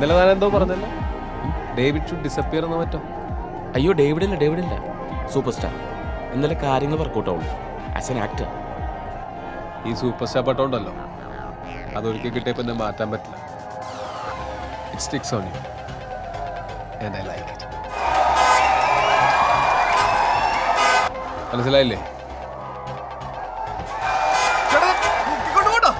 ഇന്നലെ ഞാൻ എന്തോ പറഞ്ഞല്ലോ? ഡേവിഡ് ഷുഡ് ഡിസപ്പിയർ എന്ന് പറ്റോ? അയ്യോ ഡേവിഡ് ഡേവിഡില്ല. ഡേവിഡ് അല്ല സൂപ്പർ സ്റ്റാർ ഇന്നലെ കാര്യങ്ങൾ വർക്കൗട്ട് ആവുള്ളൂ. ആസ് എൻ ആക്ടർ ഈ സൂപ്പർ സ്റ്റാർ പട്ടമുണ്ടല്ലോ. അതൊരിക്കൽ കിട്ടിയപ്പോൾ ഞാൻ മാറ്റാൻ പറ്റില്ല. It sticks on you and I like it മനസ്സിലായില്ലേ? ചേട്ടൻ എന്താ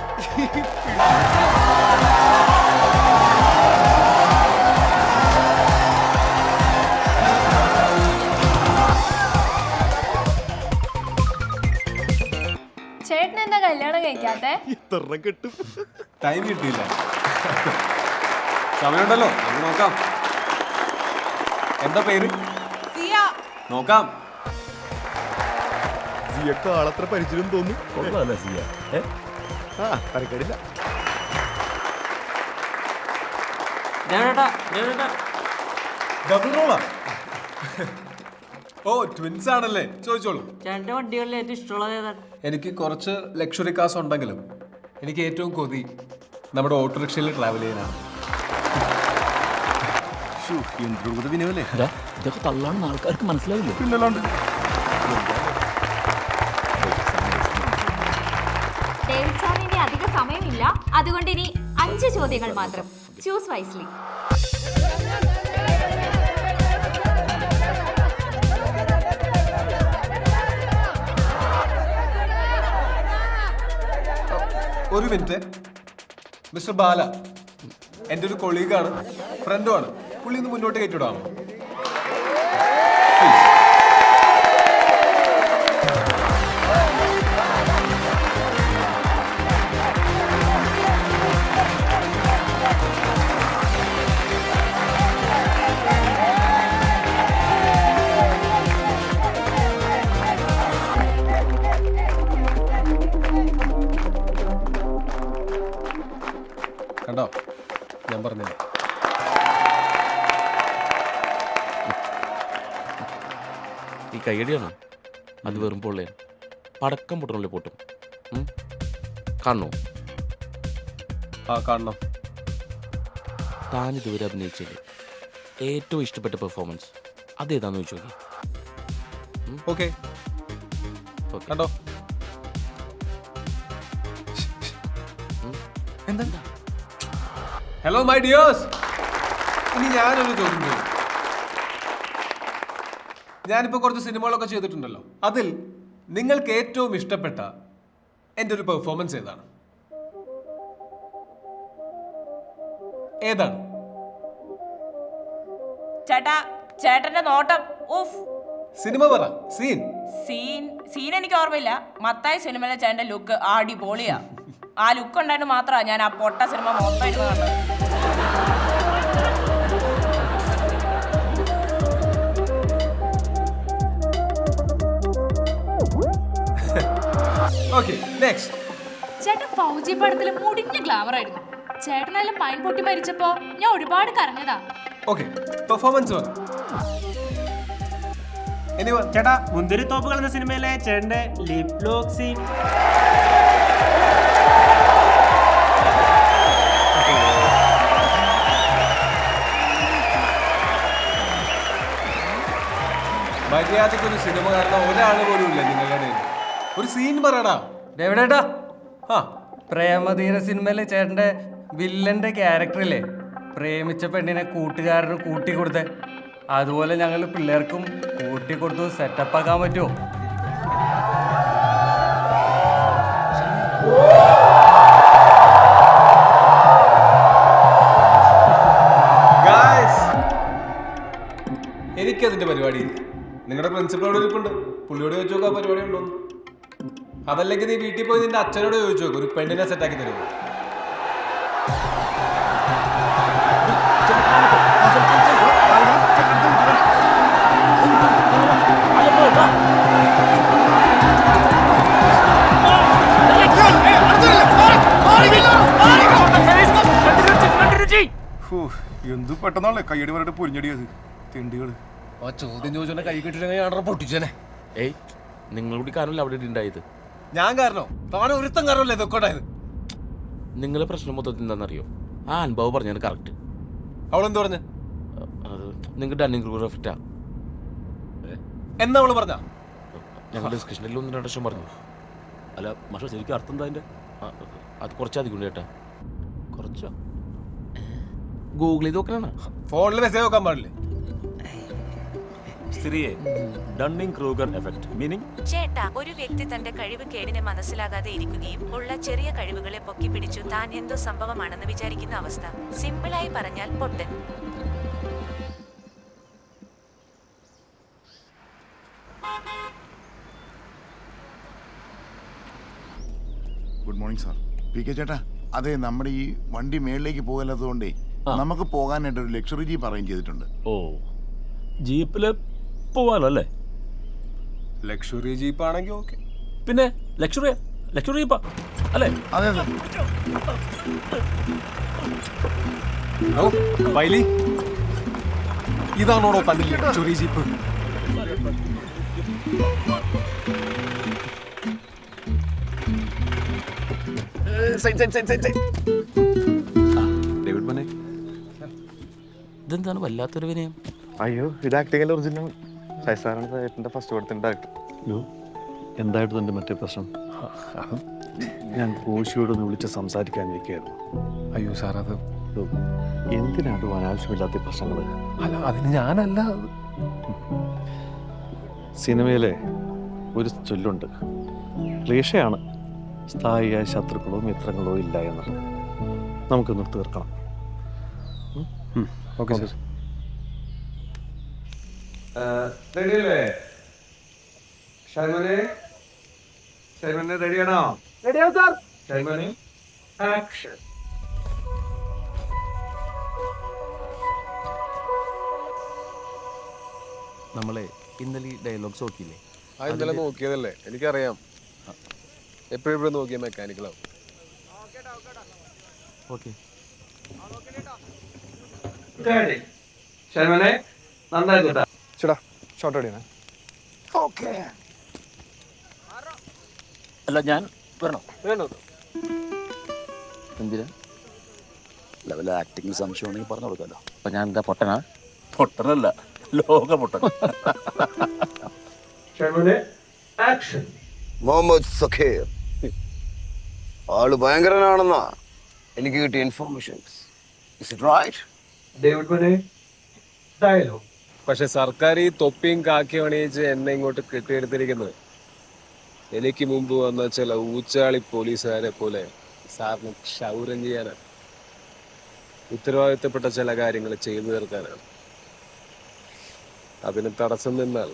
കല്യാണം കഴിക്കാത്തെ? ടൈം കിട്ടിയില്ല. സമയമുണ്ടല്ലോ. നമുക്ക് നോക്കാം. എന്താ പേര്? നോക്കാം. സിയൊക്കെ ആളത്ര പരിചയം തോന്നുന്നു കൊള്ളാല്ലേ സിയ. ആ തരക്കേടില്ല ഡബിൾ റോളാ ഓ ട്വിൻസ് ആണല്ലേ? ചോദിച്ചോളൂ. രണ്ട് വണ്ടികളിൽ ഏറ്റവും ഇഷ്ടമുള്ളത് ഏതാണ് എനിക്ക് കുറച്ച് ലക്ഷറി കാസ് ഉണ്ടെങ്കിലും എനിക്ക് ഏറ്റവും കൊതി നമ്മുടെ ഓട്ടോറിക്ഷയിൽ ട്രാവൽ ചെയ്യാനാണ്. ഇതൊക്കെ തള്ളാണെന്ന് ആൾക്കാർക്ക് മനസ്സിലാവില്ലേ? പിന്നല്ലാണ്ട്. അധിക സമയമില്ല. അതുകൊണ്ട് ഇനി അഞ്ച് ചോദ്യങ്ങൾ മാത്രം. ചൂസ് വൈസ്ലി ഒരു മിനിറ്റ്. മിസ്റ്റർ ബാല എന്റെ ഒരു കൊളീഗാണ് ഫ്രണ്ടുമാണ് പുള്ളി ഒന്ന് മുന്നോട്ട് കയറ്റിവിടാമോ? ഈ കൈയടിയാണ്. അത് വെറും പൊള്ളയാണ്. പടക്കം പൊട്ടണല്ലേ പൊട്ടും? കാണണോ? ആ കാണണം. താൻ ഇതുവരെ അഭിനയിച്ചത് ഏറ്റവും ഇഷ്ടപ്പെട്ട പെർഫോമൻസ് അതേതാന്ന് ചോദിച്ചു ഓക്കെ. കണ്ടോ? എന്താ? ഹലോ മൈ ഡിയേഴ്സ് ഇനി ഞാനൊരു ചോദ്യം ഞാനിപ്പോൾ കുറച്ച് സിനിമകളൊക്കെ ചെയ്തിട്ടുണ്ടല്ലോ. അതിൽ നിങ്ങൾക്ക് ഏറ്റവും ഇഷ്ടപ്പെട്ട എന്റെ ഒരു പെർഫോമൻസ് ഏതാണ്? ഏതാണ്? ചേട്ടാ ചേട്ടന്റെ നോട്ടം. ഉഫ്. സിനിമ പറ. സീൻ. സീൻ സീൻ എനിക്ക് ഓർമ്മയില്ല. മത്തായ സിനിമയിലെ ചേട്ടന്റെ ലുക്ക് അടിപൊളിയാ. ആ ലുക്ക് ഉണ്ടായിട്ട് മാത്രമാണ് ഞാൻ ആ പൊട്ട സിനിമ മൊത്തമായിട്ട് കണ്ടത് ഓക്കെ നെക്സ്റ്റ് ചേട്ടൻ ഫൗജി പടത്തിൽ മുടിഞ്ഞ ഗ്ലാമർ ആയിരുന്നു. ചേട്ടനെല്ലാം പൈൻ പൊട്ടി മരിച്ചപ്പോ ഞാൻ ഒരുപാട് കരഞ്ഞതാ. ഓക്കെ പെർഫോമൻസ് ചേട്ടാ മുന്തിരിത്തോപ്പുകൾ എന്ന സിനിമയിലെ ചേട്ടന്റെ ലിപ് ലോക്ക് സീൻ മര്യാദയ്ക്ക് ഒരു സിനിമ കാരണം ഒരാൾ പോലും ഇല്ല നിങ്ങളുടെ. ഒരു സീൻ പറയടാ. എവിടെട്ടാ ആ പ്രേമധീര സിനിമയിലെ ചേട്ടന്റെ വില്ലന്റെ ക്യാരക്ടറില്ലേ പ്രേമിച്ച പെണ്ണിനെ കൂട്ടുകാരന് കൂട്ടി കൊടുത്ത്. അതുപോലെ ഞങ്ങൾ പിള്ളേർക്കും കൂട്ടി കൊടുത്തു സെറ്റപ്പ് ആക്കാൻ പറ്റുമോ? എനിക്കതിന്റെ പരിപാടി. നിങ്ങളുടെ പ്രിൻസിപ്പളോട് ഇരിപ്പുണ്ട്. പുള്ളിയോട് ചോദിച്ചു നോക്കാം പരിപാടി ഉണ്ടോ അതല്ലെങ്കിൽ നീ വീട്ടിൽ പോയി നിന്റെ അച്ഛനോട് ചോദിച്ചു നോക്കും ഒരു പെണ്ണിനെ സെറ്റാക്കി തരുമോ? എന്ത് പെട്ടെന്നാണല്ലേ കയ്യടി പറഞ്ഞിട്ട് പൊരിഞ്ഞടിയത്? തിണ്ടികൾ. ആ ചോദ്യം ചോദിച്ചോണ്ട് കൈ കിട്ടിയില്ലെങ്കിൽ ഞാൻ പൊട്ടിച്ചേനെ. ഏയ് നിങ്ങളുടെ കാരണമല്ല അവിടെ ഉണ്ടായത് ഞാൻ കാരണോ? താനും ഒരുത്തം കാരണമല്ലേ ഇതൊക്കെ ഉണ്ടായത്? നിങ്ങളെ പ്രശ്നം മൊത്തത്തിൽ എന്താണെന്നറിയോ? ആ അനുഭവം പറഞ്ഞാണ് കറക്റ്റ് അവളെന്ത് പറഞ്ഞു? അത് നിങ്ങളുടെ ക്രൂർ എഫക്റ്റാ എന്നാ അവൾ പറഞ്ഞ? ഞങ്ങൾ ഡിസ്കഷനിൽ ഒന്ന് രണ്ട് വർഷം പറഞ്ഞു. അല്ല പക്ഷെ ശരിക്കും അർത്ഥം എന്താ അതിന്റെ? അത് കുറച്ചധികം ഉണ്ട് ചേട്ടാ. കുറച്ചോ? ഗൂഗിൾ ചെയ്ത് നോക്കണ ഫോണിൽ മെസ്സേജ് നോക്കാൻ പാടില്ലേ? സിറിയെ ഡണ്ണിംഗ് ക്രൂഗർ എഫക്ട് മീനിങ് ചേട്ടാ ഒരു വ്യക്തി തന്റെ കഴിവ് കേടിനെ മനസ്സിലാകാതെ ഇരിക്കുകയും ഉള്ള ചെറിയ കഴിവുകളെ പൊക്കി പിടിച്ചു താൻ എന്തോ സംഭവമാണെന്ന് വിചാരിക്കുന്ന അവസ്ഥ. സിമ്പിളായി പറഞ്ഞാൽ പൊട്ടൻ good morning sir P K ചേട്ടാ അതെ നമ്മുടെ ഈ വണ്ടി മേളിലേക്ക് പോകല്ലാത്തതുകൊണ്ടേ നമുക്ക് പോകാനായിട്ട് ഒരു ലക്ഷറി ജീപ്പ് അറേഞ്ച് ചെയ്തിട്ടുണ്ട്. ഓ. ജീപ്പിൽ പോവാലോ അല്ലേ? ലക്ഷറി ജീപ്പ് ആണെങ്കിൽ ഓക്കെ പിന്നെ ലക്ഷറി ലക്ഷറി ജീപ്പാ അല്ലേ? അതെ അതെ. വൈലി ഇതാണോടോ പണ്ട് ലക്ഷറി ജീപ്പ് ഡേവിഡ് ഇതെന്താണ് വല്ലാത്തൊരു വിനയം? അയ്യോ ഇത് ആക്ടിക്കൽ ഒറിജിനൽ ഷൈസാറാണ് ഏട്ടന്റെ ഫസ്റ്റ് പടത്തിന്റെ ഡയറക്ടർ അയ്യോ എന്തായിട്ട് തന്റെ മറ്റേ പ്രശ്നം? ഞാൻ കോശിയോടൊന്ന് വിളിച്ച് സംസാരിക്കാനിരിക്കുകയായിരുന്നു. അയ്യോ സാർ അത് അയ്യോ, എന്തിനാണ് അനാവശ്യമില്ലാത്ത പ്രശ്നങ്ങൾ അല്ല അതിന് ഞാനല്ല. സിനിമയിലെ ഒരു ചൊല്ലുണ്ട്. ക്ലീഷയാണ്. സ്ഥായിയായ ശത്രുക്കളോ മിത്രങ്ങളോ ഇല്ല എന്നുള്ളത് നമുക്കൊന്ന് തീർക്കണം. ഓക്കെ. സാർ. റെഡിയല്ലേ? ഷൈമനെ? ഷൈമനെ റെഡിയാണോ റെഡിയാണ് സാർ ഷൈമനെ? ആക്ഷൻ നമ്മളെ ഇന്നലെ ഈ ഡയലോഗ്സ് നോക്കിയില്ലേ? ആ ഇന്നലെ നോക്കിയതല്ലേ? എനിക്കറിയാം. എപ്പോഴും എപ്പോഴും നോക്കിയ മെക്കാനിക്കലാവും ഓക്കെ ശരി നന്നായി കേട്ടാ. ചേട്ടാ ഷോർട്ട് ഓക്കെ. അല്ല ഞാൻ വരണോ? എന്തിനാ? അല്ല വല്ല സംശയമാണെങ്കിൽ പറഞ്ഞു കൊടുക്കാമല്ലോ അപ്പൊ ഞാൻ എന്താ പൊട്ടനാ? പൊട്ടനല്ല ലോക പൊട്ടൻ. മുഹമ്മദ് സഖീർ. ആൾ ഭയങ്കരനാണെന്നാ എനിക്ക് കിട്ടിയ informations is it right David dialogue പക്ഷെ സർക്കാർ ഈ തൊപ്പിയും കാക്കിയും അണിയിച്ച് എന്നെ ഇങ്ങോട്ട് കെട്ടിയെടുത്തിരിക്കുന്നത്. എനിക്ക് മുമ്പ് വന്ന ചില ഊച്ചാളി പോലീസുകാരെ പോലെ സാറിന് ക്ഷൗരം ചെയ്യാനാണ്. ഉത്തരവാദിത്തപ്പെട്ട ചില കാര്യങ്ങൾ ചെയ്തു തീർക്കാനാണ്. അതിന് തടസ്സം നിന്നാൽ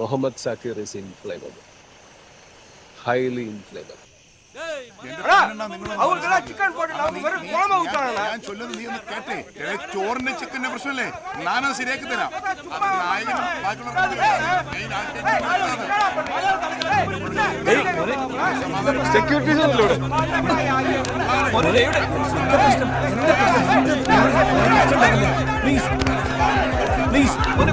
Muhammad Zakir is inflammable highly inflammable ഞാൻ ചൊല്ലുന്നത് നീ ഒന്ന് കേട്ടേ ചോറിന്റെ ചിക്കന്റെ പ്രശ്നമല്ലേ ഞാനത് ശരിയാക്കി തരാം സെക്യൂരിറ്റി പ്ലീസ് പ്ലീസ് മെയിൻ ഒരു